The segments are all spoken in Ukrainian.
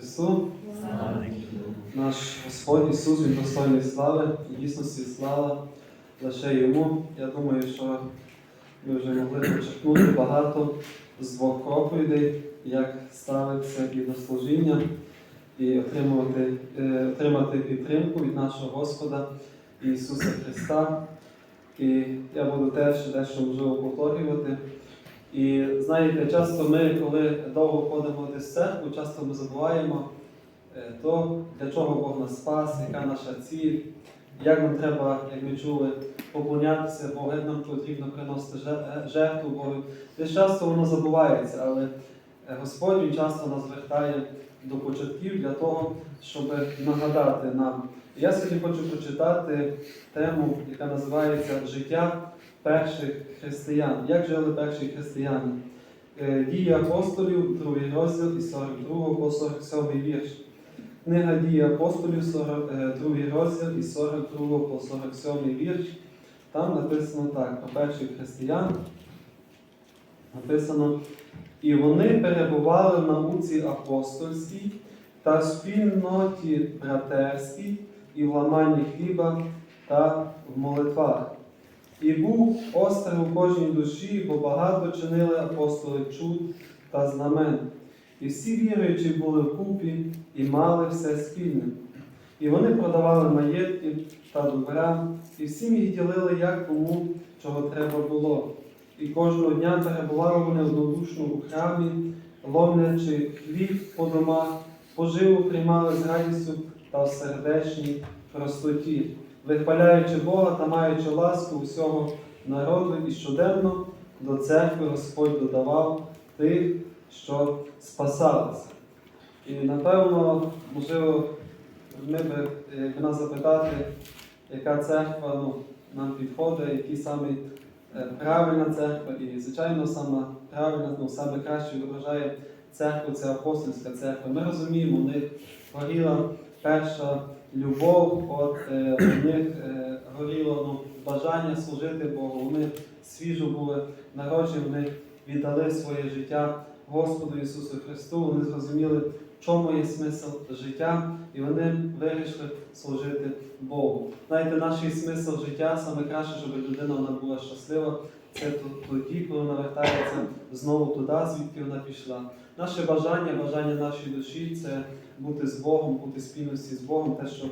Христу. Наш Господь Ісус, Він достойний слави, в дійсності слава лише Йому. Я думаю, що ми вже могли почерпнути багато з двох проповідей, як ставитися і до служіння, і отримувати, е, отримати підтримку від нашого Господа Ісуса Христа. І я буду теж дещо можливо повторювати. І знаєте, часто ми, коли довго ходимо десь в церкву, часто ми забуваємо е, то, для чого Бог нас спас, яка наша ціль, як нам треба, як ми чули, поклонятися Богу, як нам потрібно приносити е, жертву Богу. Десь часто воно забувається, але е, Господь часто нас звертає до початків для того, щоб нагадати нам. Я сьогодні хочу прочитати тему, яка називається Життя перших християн. Як жили перші християни? Е, Дії апостолів, другий розділ із 42 по 47 вірш. Книга Дії апостолів, 42 розділ із 42 по 47 вірш. Там написано так, про перших християн. Написано, і вони перебували в науці апостольській та в спільноті братерській, і в ламанні хліба та в молитвах. І був острів у кожній душі, бо багато чинили апостоли чуд та знамен. І всі віруючі були вкупі і мали все спільне. І вони продавали маєтки та добра, і всім їх ділили, як кому чого треба було. І кожного дня перебували вони однодушно у храмі, ломлячи хліб по домах, поживу приймали з радістю та в сердечній простоті, вихваляючи Бога та маючи ласку усього народу, і щоденно до церкви Господь додавав тих, що спасалися. І напевно, можливо, ми би, якби нас запитати, яка церква ну, нам підходить, який саме е, правильна церква, і, звичайно, саме правильна, ну, саме краще виражає церкву, це апостольська церква. Ми розуміємо, у них горіла перша любов, от е, них е, горіло ну, бажання служити Богу, вони свіжо були народжені, вони віддали своє життя Господу Ісусу Христу, вони зрозуміли, в чому є смисл життя, і вони вирішили служити Богу. Знаєте, наш смисл життя саме краще, щоб людина вона була щаслива. Це тоді, коли вона вертається знову туди, звідки вона пішла. Наше бажання, бажання нашої душі це бути з Богом, бути в спільності з Богом, те, що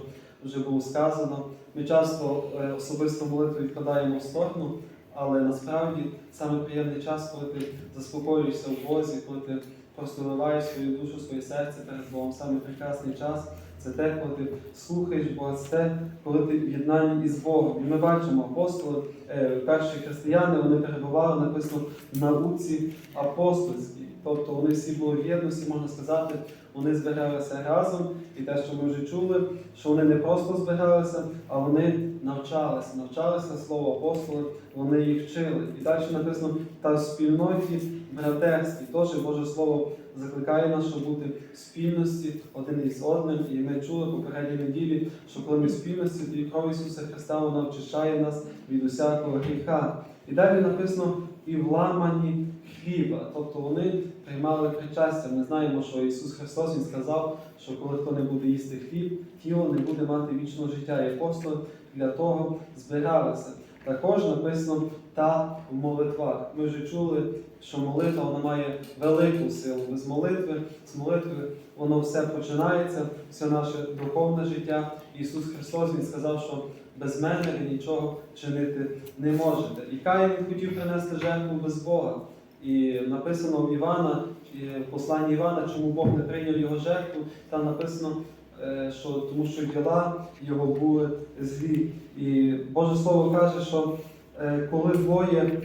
вже було сказано. Ми часто е, особисто молитву відкладаємо в сторону, але насправді саме приємний час, коли ти заспокоюєшся в Бозі, коли ти просто виливаєш свою душу, своє серце перед Богом. Саме прекрасний час це те, коли ти слухаєш Бога, це те, коли ти в єднанні із Богом. І ми бачимо апостоли, е, перші християни, вони перебували написано в науці апостольській. Тобто вони всі були в єдності, можна сказати, вони збиралися разом, і те, що ми вже чули, що вони не просто збиралися, а вони навчалися, навчалися слово апостоли, вони їх вчили. І далі написано, та в спільноті братерській. Теж Боже Слово закликає нас, щоб бути в спільності один із одним. І ми чули попередній неділі, що коли ми в спільності, тоді кров Ісуса Христа вона очищає нас від усякого гріха. І далі написано і в ламані хліба. Тобто вони приймали причастя. Ми знаємо, що Ісус Христос Він сказав, що коли хто не буде їсти хліб, тіло не буде мати вічного життя. І апостоли для того збиралися. Також написано та в молитвах. Ми вже чули, що молитва вона має велику силу. Без молитви, з молитви воно все починається, все наше духовне життя. Ісус Христос Він сказав, що без мене ви нічого чинити не можете. І Каїн хотів принести жертву без Бога. І написано в Івана, в посланні Івана, чому Бог не прийняв його жертву, там написано, е, що тому що діла його були злі. І Боже Слово каже, що е, коли двоє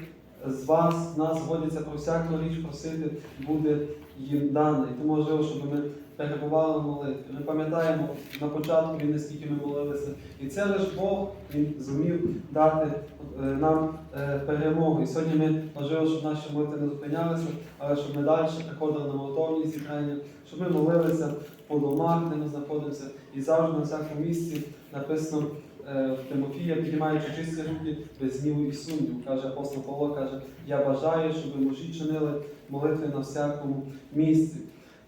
з вас, нас водяться про всяку річ просити, буде їм дане. І тому важливо, щоб ми перебували в молитві. Ми пам'ятаємо на початку війни, скільки ми молилися. І це лише Бог він зумів дати е, нам е, перемогу. І сьогодні ми важливо, щоб наші молитви не зупинялися, але щоб ми далі приходили на молитовні зібрання, щоб ми молилися по домах, де ми знаходимося, і завжди на всякому місці написано е, в Тимофія, піднімаючи чисті руки без гніву і сумніву, каже апостол Павло, каже, я бажаю, щоб мужі чинили молитви на всякому місці.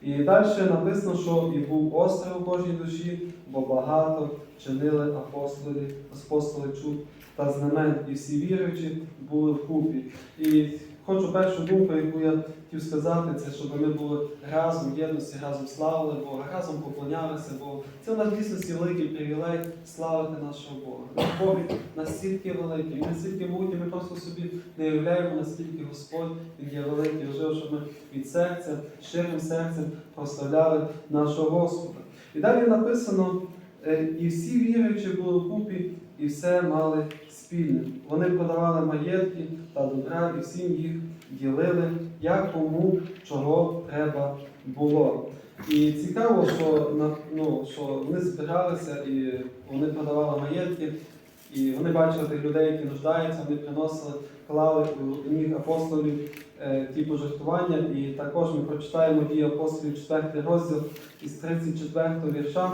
І далі написано, що і був острів у кожній душі, бо багато чинили апостоли, апостоли чуд та знамен, і всі віруючі були вкупі. І хочу першу думку, яку я хотів сказати, це щоб ми були разом в єдності, разом славили Бога, разом поклонялися Богу. Це в нас дійсності великий привілей славити нашого Бога. Бог настільки великий, він настільки могутній, ми просто собі не уявляємо, наскільки Господь є великий. Важливо, щоб ми від серця, щирим серцем прославляли нашого Господа. І далі написано, е, і всі віруючі були вкупі, і все мали спільне. Вони продавали маєтки та добра, і всім їх ділили, як кому чого треба було. І цікаво, що, ну, що вони збиралися і вони продавали маєтки, і вони бачили тих людей, які нуждаються, вони приносили, клали у ніг апостолів е, ті пожертвування. І також ми прочитаємо дії апостолів 4 розділ із 34 вірша.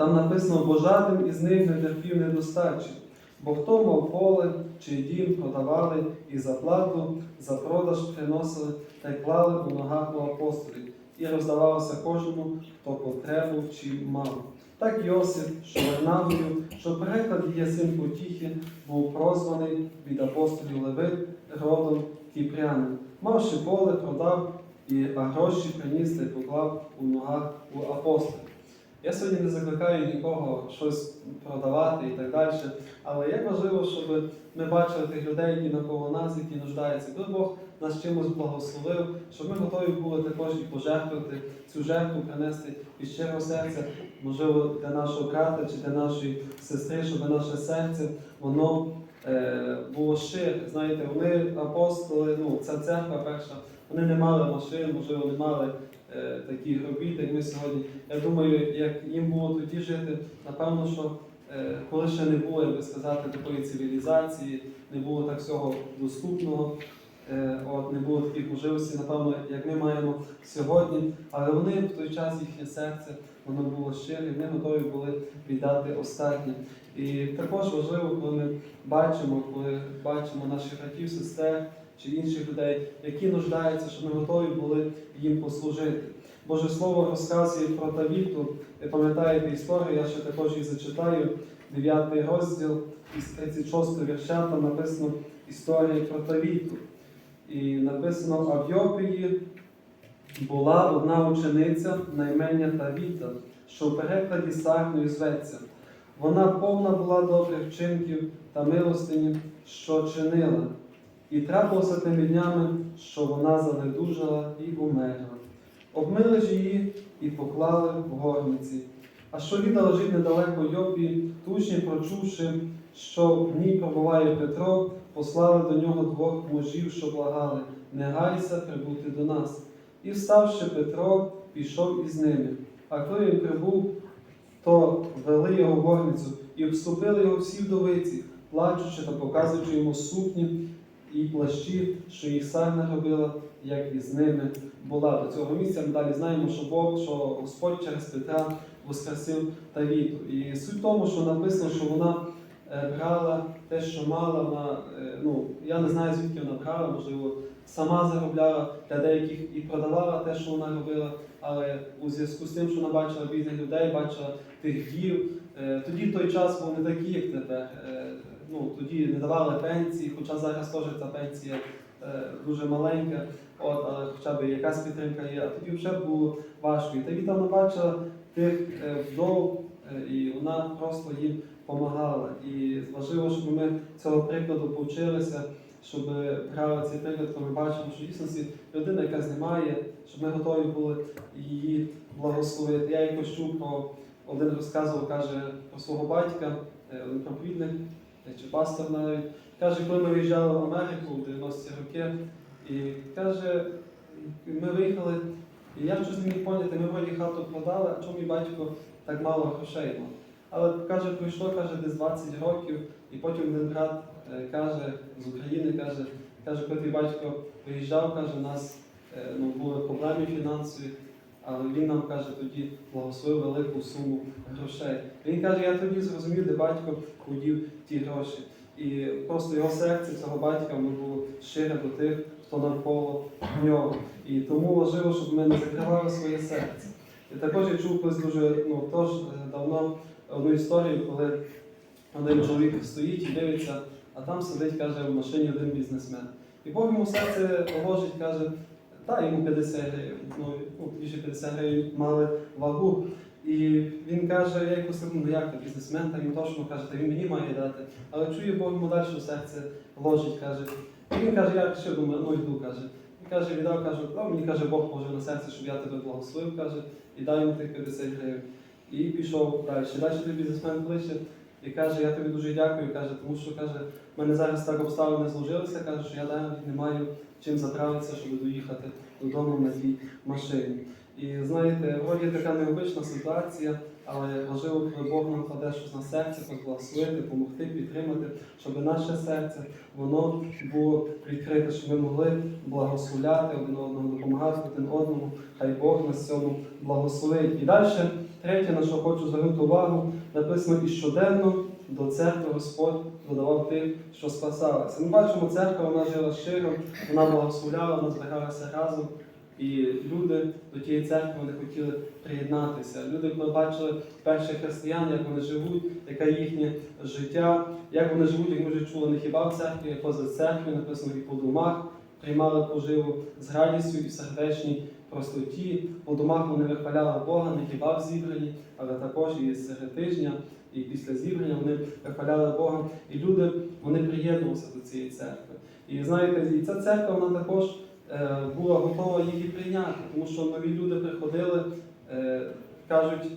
Там написано, бо жаден із них не терпів недостачі. Бо хто мав поле чи дім продавали і за плату, за продаж приносили та й клали у ногах у апостолів, і роздавалося кожному, хто потребу чи мав. Так Йосип, що Варнавою, що в перекладі є син Потіхи, був прозваний від апостолів Левит родом Кіпрянин. Мавши поле, продав, і, а гроші приніс та й поклав у ногах у апостолів. Я сьогодні не закликаю нікого щось продавати і так далі. Але як важливо, щоб ми бачили тих людей, які навколо нас, які нуждаються. Коли Бог нас чимось благословив, щоб ми готові були також і пожертвувати цю жертву, принести із щирого серця, можливо, для нашого брата чи для нашої сестри, щоб наше серце воно е, було щире. Знаєте, вони апостоли, ну ця церква перша, вони не мали машин, можливо, не мали таких робіт, як ми сьогодні. Я думаю, як їм було тоді жити, напевно, що е, коли ще не було, як би сказати, такої цивілізації, не було так всього доступного, е, от, не було таких можливостей, напевно, як ми маємо сьогодні. Але вони в той час їхнє серце воно було щире, і вони готові були віддати останнє. І також важливо, коли ми бачимо, коли бачимо наших братів, сестер чи інших людей, які нуждаються, щоб ми готові були їм послужити. Боже Слово розказує про Давіду. Ви пам'ятаєте історію, я ще також її зачитаю. 9 розділ із 36 вірша, там написано історія про Давіду. І написано, а в Йопії була одна учениця на ім'я Тавіта, що в перекладі Сахною зветься. Вона повна була добрих вчинків та милостині, що чинила. І трапилося тими днями, що вона занедужала і умерла. Обмили ж її і поклали в горниці. А що Ліда лежить недалеко Йопі, тучні, прочувши, що в ній пробуває Петро, послали до нього двох мужів, що благали, не гайся прибути до нас. І вставши Петро, пішов із ними. А коли він прибув, то вели його в горницю і обступили його всі вдовиці, плачучи та показуючи йому сукні і плащі, що їх Сарна робила, як із ними була. До цього місця ми далі знаємо, що Бог, що Господь через Петра воскресив Тавіту. І суть в тому, що написано, що вона е, брала те, що мала, вона, е, ну, я не знаю, звідки вона брала, можливо, сама заробляла для деяких і продавала те, що вона робила. Але у зв'язку з тим, що вона бачила бідних людей, бачила тих дів, е, тоді той час був не такий, як тепер. Ну, тоді не давали пенсії, хоча зараз теж ця пенсія е, дуже маленька, от, але хоча б якась підтримка є. А тоді вже було важко. І тоді там бачила тих е, вдов, е, і вона просто їм допомагала. І важливо, щоб ми цього прикладу повчилися, щоб брали цей приклад, коли ми бачимо, що дійсно людина, яка знімає, щоб ми готові були її благословити. Я якось чув про один розказував, каже про свого батька, е, один проповідник чи пастор навіть. Каже, коли ми виїжджали в Америку в 90-ті роки, і каже, ми виїхали, і я щось не міг поняти, ми вроді хату продали, а чому мій батько так мало грошей мав. Але каже, пройшло каже, десь 20 років, і потім один брат е, каже з України, каже, каже, коли твій батько виїжджав, каже, у нас е, ну, були проблеми фінансові, але він нам каже, тоді благословив велику суму грошей. Він каже, я тоді зрозумів, де батько подів ті гроші. І просто його серце цього батька було щире до тих, хто навколо нього. І тому важливо, щоб ми не закривали своє серце. І також я чув колись дуже ну, тож, е, давно одну історію, коли один чоловік стоїть і дивиться, а там сидить, каже, в машині один бізнесмен. І Бог йому серце ложить, каже, та йому 50 гривень. Ну, ну, більше 50 гривень мали вагу. І він каже, я якось ну як то бізнесмен, та він точно каже, та він мені має дати. Але чує Бог йому далі серце ложить, каже. І він каже, я що думаю, ну йду, каже. Він каже, віддав, каже, а мені каже, Бог положив на серце, щоб я тебе благословив, каже, і дай йому тих 50 гривень. І пішов далі. Далі той бізнесмен кличе і каже, я тобі дуже дякую, каже, тому що каже, в мене зараз так обставини зложилися, каже, що я навіть не маю чим заправитися, щоб доїхати додому на тій машині. І знаєте, вроді така необична ситуація, але важливо, коли Бог нам кладе щось на серце, поблагословити, допомогти, підтримати, щоб наше серце воно було відкрите, щоб ми могли благословляти один одному, допомагати один одному. Хай Бог нас цьому благословить. І далі, третє, на що хочу звернути увагу, написано і щоденно до церкви Господь додавав тих, що спасалися. Ми бачимо, церква вона жила щиро, вона благословляла, вона збегалася разом. І люди до тієї церкви вони хотіли приєднатися. Люди, коли бачили перших християн, як вони живуть, яке їхнє життя, як вони живуть, як ми вже чули, не хіба в церкві, а поза церкві, написано і по домах, приймали поживу з радістю і в сердечній простоті. По домах вони вихваляли Бога, не хіба в зібранні, але також і серед тижня, і після зібрання вони вихваляли Бога. І люди вони приєднувалися до цієї церкви. І знаєте, і ця церква вона також е, була готова її прийняти, тому що нові люди приходили, е, кажуть,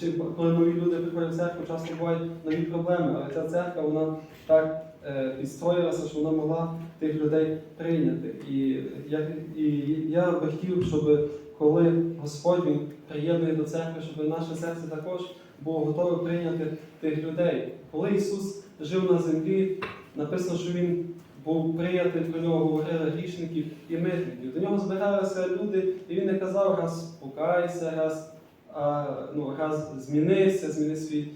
чи коли нові люди приходять в церкву, часто бувають нові проблеми, але ця церква вона так е, підстроїлася, що вона могла тих людей прийняти. І я, і я би хотів, щоб коли Господь приєднує до церкви, щоб наше серце також було готове прийняти тих людей. Коли Ісус жив на землі, написано, що Він був приятель, про нього говорили грішників і митників. До нього збиралися люди, і він не казав, раз покайся, раз, а, ну, раз змінися, зміни свій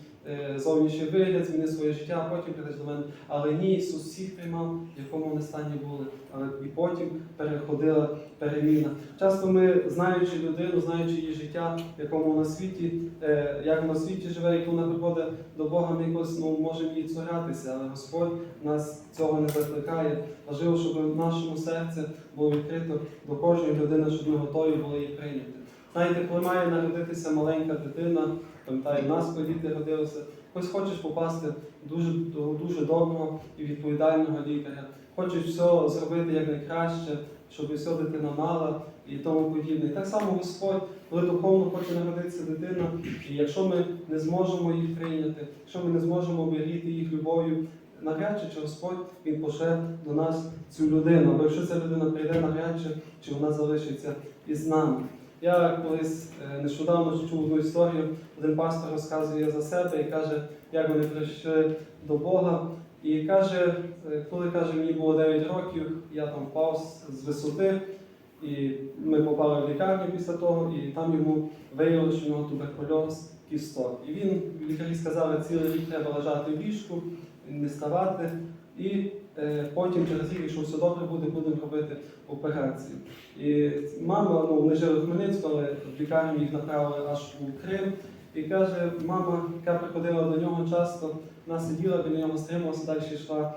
зовнішній вигляд, зміни своє життя, а потім прийдеш до мене. Але ні, Ісус всіх приймав, в якому вони стані були, але і потім переходила переміна. Часто ми, знаючи людину, знаючи її життя, в якому вона світі, е, як вона в світі живе, як вона приходить до Бога, ми якось ну, можемо її цуратися, але Господь нас цього не закликає. Важливо, щоб в нашому серці було відкрито до кожної людини, щоб ми готові були її прийняти. Знаєте, коли має народитися маленька дитина, пам'ятаю, нас коли діти родилися, хтось хочеш попасти дуже, до дуже доброго і відповідального лікаря, хочеш все зробити якнайкраще, щоб все дитина мала і тому подібне. І так само Господь, коли духовно хоче народитися дитина, і якщо ми не зможемо їх прийняти, якщо ми не зможемо оберігти їх любов'ю, навряд чи чи Господь Він пошле до нас цю людину. Або якщо ця людина прийде навряд чи, чи вона залишиться із нами. Я колись е, нещодавно чув одну історію, один пастор розказує за себе і каже, як вони прийшли до Бога. І каже, е, коли каже, мені було 9 років, я там впав з- висоти, і ми попали в лікарню після того, і там йому виявили, що в нього туберкульоз кісток. І він, лікарі сказали, цілий рік треба лежати в ліжку, не ставати. І потім через рік, якщо все добре буде, будемо робити операцію. І мама, ну вони жили в Хмельницьку, але в лікарню їх направили аж у Крим. І каже, мама, яка приходила до нього часто, вона сиділа біля нього, стрималася, далі йшла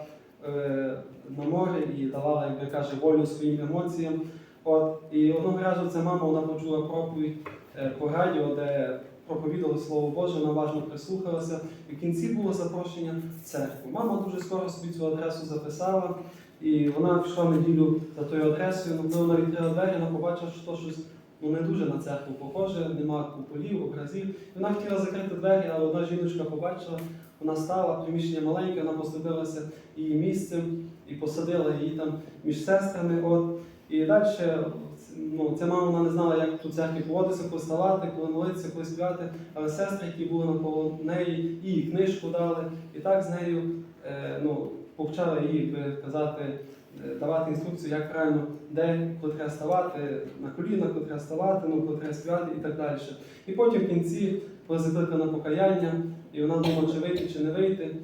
е, на море і давала, як каже, волю своїм емоціям. От, і одного разу ця мама вона почула проповідь е, по радіо, де проповідали Слово Боже, вона уважно прислухалася. І в кінці було запрошення в церкву. Мама дуже скоро собі цю адресу записала, і вона пішла неділю за тою адресою. Ну, коли вона відкрила двері, вона побачила, що щось ну, не дуже на церкву похоже, нема куполів, образів. Вона хотіла закрити двері, але одна жіночка побачила, вона стала, приміщення маленьке, вона поступилася її місцем і посадила її там між сестрами. От. І далі ну, ця мама вона не знала, як тут церкві поводитися, коли ставати, коли молитися, коли співати. Але сестри, які були навколо неї, їй книжку дали, і так з нею е, ну, повчали їй казати, е, давати інструкцію, як правильно, де коли треба ставати, на коліна, коли треба ставати, ну, коли треба співати і так далі. І потім в кінці, коли закликали на покаяння, і вона думала, чи вийти, чи не вийти.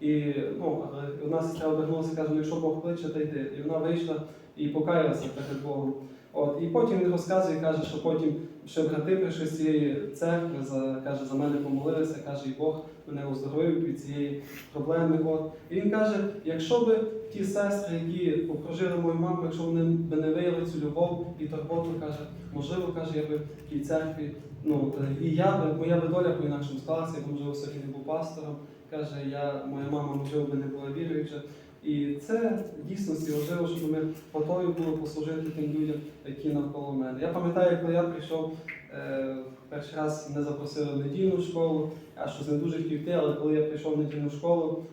І ну, одна сестра обернулася, каже, ну якщо Бог кличе, то йди. І вона вийшла і покаялася перед Богом. От, і потім він розказує, каже, що потім ще брати прийшли з цієї церкви, за, каже, за мене помолилися, каже, і Бог мене оздоровив від цієї проблеми. От. І він каже, якщо би ті сестри, які окружили мою маму, якщо вони б не виявили цю любов і турботу, каже, можливо, каже, я би в тій церкві, ну і я би, моя би доля по-інакшому склалася, я б, можливо, не був пастором. Каже, я, моя мама, можливо, би не була віруюча. І це дійсно важливо, щоб ми готові були послужити тим людям, які навколо мене. Я пам'ятаю, коли я прийшов е, перший раз мене запросили в недільну школу, я щось не дуже хотів але коли я прийшов в недільну школу,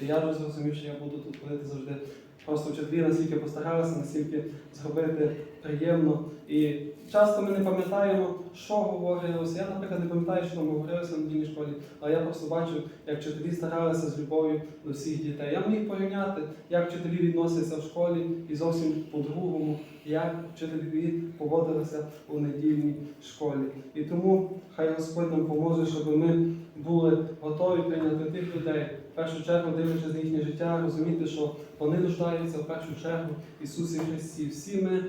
я вже зрозумів, що я буду тут ходити завжди. Просто вчителі настільки постаралися, настільки зробити приємно. І часто ми не пам'ятаємо, що говорилося. Я, наприклад, не пам'ятаю, що там говорилося в недільній школі, але я просто бачу, як вчителі старалися з любов'ю до всіх дітей. Я міг порівняти, як вчителі відносяться в школі і зовсім по-другому, як вчителі поводилися у недільній школі. І тому хай Господь нам поможе, щоб ми були готові прийняти тих людей, в першу чергу дивлячись на їхнє життя, розуміти, що вони нуждаються в першу чергу Ісусі Христі. Всі ми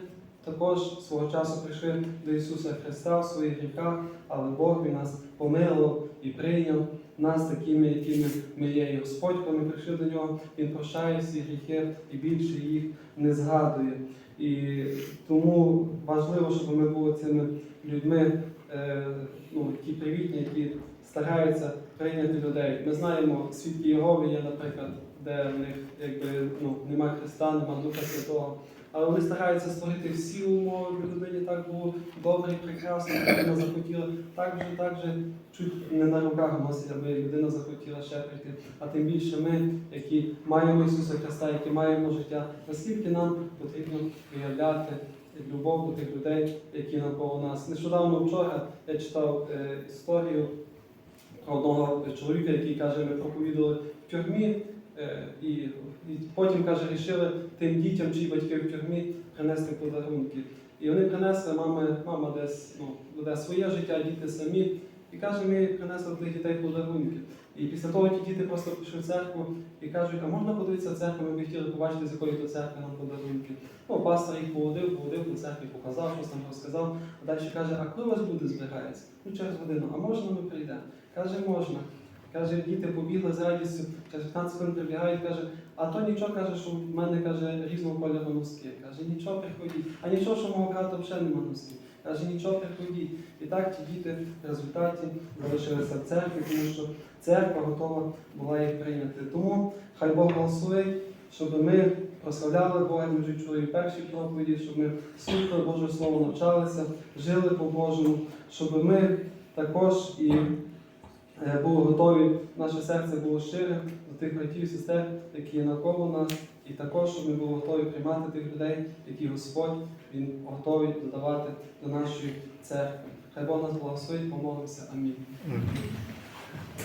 також свого часу прийшли до Ісуса Христа в своїх гріхах, але Бог Він нас помилував і прийняв нас такими, якими ми є. І Господь, коли ми прийшли до нього, Він прощає всі гріхи і більше їх не згадує. І тому важливо, щоб ми були цими людьми, е, ну, які привітні, які стараються прийняти людей. Ми знаємо, свідки Єгови є, наприклад, де в них якби ну, немає Христа, немає Духа Святого. Але вони стараються створити всі умови, людині так було добре і прекрасно, людина захотіла. Так же, так же чуть не на руках носить, аби людина захотіла ще прийти. А тим більше ми, які маємо Ісуса Христа, які маємо життя, наскільки нам потрібно виявляти любов до тих людей, які навколо нас. Нещодавно вчора я читав е, історію про одного чоловіка, який каже, ми проповідували в тюрмі. Е, І, і потім каже, рішили тим дітям, чиї батьки в тюрмі, принести подарунки. І вони принесли, мама, мама десь ну, веде своє життя, діти самі. І каже, ми принесли для дітей подарунки. І після того ті діти просто пішли в церкву і кажуть, а можна подивитися церкву, ми б хотіли побачити, з якої то церкви нам подарунки. Ну, пастор їх поводив, поводив по церкві, показав, щось там розказав. А далі каже, а коли у вас буде збирається? Ну, через годину, а можна ми прийдемо? Каже, можна. Каже, діти побігли з радістю, через 15 хвилин прибігають, каже, а то нічого каже, що в мене каже різного кольору носки. Каже, нічого приходіть. А нічого, що мого брата взагалі нема носків. Каже, нічого приходіть. І так ті діти в результаті залишилися в церкві, тому що церква готова була їх прийняти. Тому хай Бог благословить, щоб ми прославляли Бога, ми вже чули в першій проповіді, щоб ми слухали Боже Слово, навчалися, жили по Божому, щоб ми також і були готові, наше серце було щире до тих братів і сестер, які є навколо нас, і також, щоб ми були готові приймати тих людей, які Господь Він готовий додавати до нашої церкви. Хай Бог нас благословить, помолимося. Амінь.